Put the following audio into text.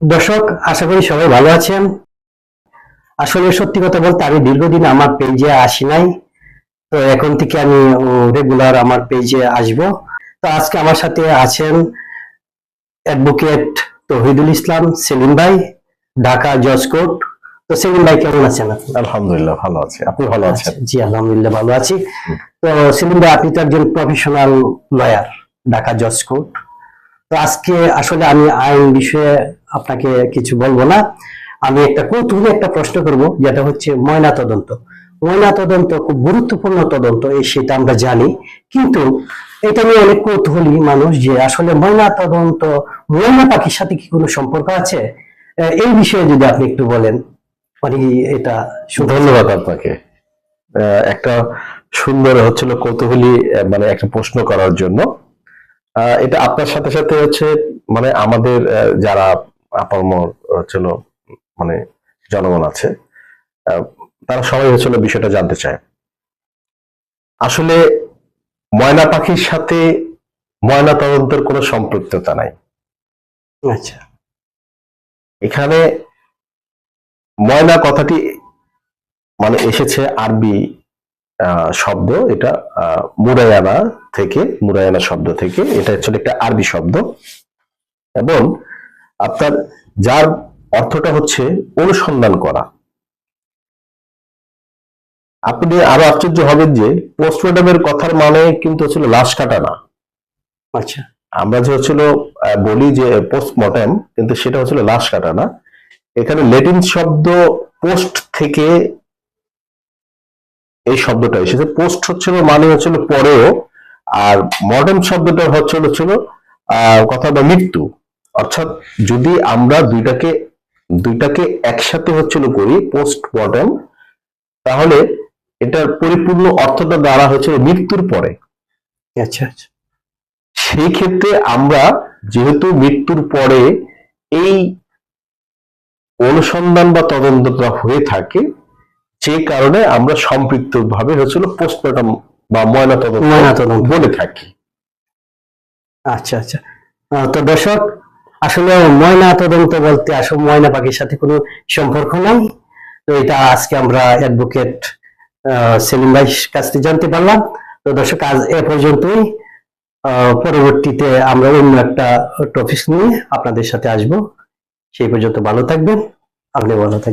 দর্শক আশা করি সবাই ভালো আছেন। আসলে সত্যি কথা বলতে আমি দীর্ঘদিন আমার পেজে আসি নাই। তো এখন থেকে আমি রেগুলার আমার পেজে আসব। তো আজকে আমার সাথে আছেন অ্যাডভোকেট তহিদুল ইসলাম সেলিম ভাই ঢাকা জজ কোর্ট। তো সেলিম ভাই কেমন আছেন আপনি? আলহামদুলিল্লাহ ভালো আছি। আপনি ভালো আছেন? জি আলহামদুলিল্লাহ ভালো আছি। তো সেলিম ভাই আপনি তো একজন প্রফেশনাল লয়ার ঢাকা জজ কোর্ট। তো আজকে আসলে আমি আইন বিষয়ে আপনাকে কিছু বলব না। আমি একটা কৌতূহলী একটা প্রশ্ন করব, যেটা হচ্ছে ময়না তদন্ত। ময়না তদন্ত খুব গুরুত্বপূর্ণ তদন্ত, এই সেটা আমরা জানি। কিন্তু এটা নিয়ে অনেক কৌতূহলী মানুষ যে আসলে ময়না তদন্ত, ময়না পাখির সাথে কি কোনো সম্পর্ক আছে? এই বিষয়ে যদি আপনি একটু বলেন মানে এটা ধন্যবাদ আপনাকে। একটা সুন্দর হচ্ছিল কৌতূহলী মানে একটা প্রশ্ন করার জন্য। এটা আপনার সাথে সাথে হচ্ছে মানে আমাদের যারা আপামর হচ্ছিল মানে জনগণ আছে। তারা সবাই হচ্ছিল বিষয়টা জানতে চায়। আসলে ময়না পাখির সাথে ময়না তদন্তের কোনো সম্পৃক্ততা নাই। আচ্ছা। এখানে ময়না কথাটি মানে এসেছে আরবি শব্দ। এটা আহ, মুরায়ানা থেকে মুরায়ানা শব্দ থেকে। এটা হচ্ছে একটা আরবি শব্দ। এবং আপনার যার অর্থটা হচ্ছে অনুসন্ধান করা। আপনি আরও আশ্চর্য হবেন যে পোস্টমর্টমের কথার মানে কিন্তু হচ্ছিল লাশ কাটা না। আচ্ছা। আমরা যে হচ্ছিল বলি যে পোস্টমর্টেম কিন্তু সেটা হচ্ছিল লাশ কাটা না। এখানে লেটিন শব্দ পোস্ট থেকে এই শব্দটা এসেছে। পোস্ট হচ্ছিল মানে হচ্ছিল পরেও আর মডার্ন শব্দটা হচ্ছিল ছিল আহ, কথা বা মৃত্যু। অর্থাৎ যদি আমরা দুইটাকে দুইটাকে একসাথে হচ্ছিল করি পোস্ট মর্টেম তাহলে এটার পরিপূর্ণ অর্থটা দ্বারা হচ্ছে মৃত্যুর পরে। আচ্ছা আচ্ছা। সেই ক্ষেত্রে আমরা যেহেতু মৃত্যুর পরে এই অনুসন্ধান বা তদন্তটা হয়ে থাকে যে কারণে আমরা সম্পৃক্ত ভাবে হচ্ছিল পোস্টমর্টম বা ময়নাতদন্ত। বলে থাকি। আচ্ছা আচ্ছা। তো দর্শক আসলে ময়না তদন্ত বলতে আসলে ময়না পাখির সাথে কোনো সম্পর্ক নাই। তো এটা আজকে আমরা অ্যাডভোকেট সেলিম ভাই কাছ থেকে জানতে পারলাম। তো দর্শক, আজ এ পর্যন্তই। পরবর্তীতে আমরা অন্য একটা টপিক নিয়ে আপনাদের সাথে আসব। সেই পর্যন্ত ভালো থাকবেন। আপনি ভালো থাকবেন।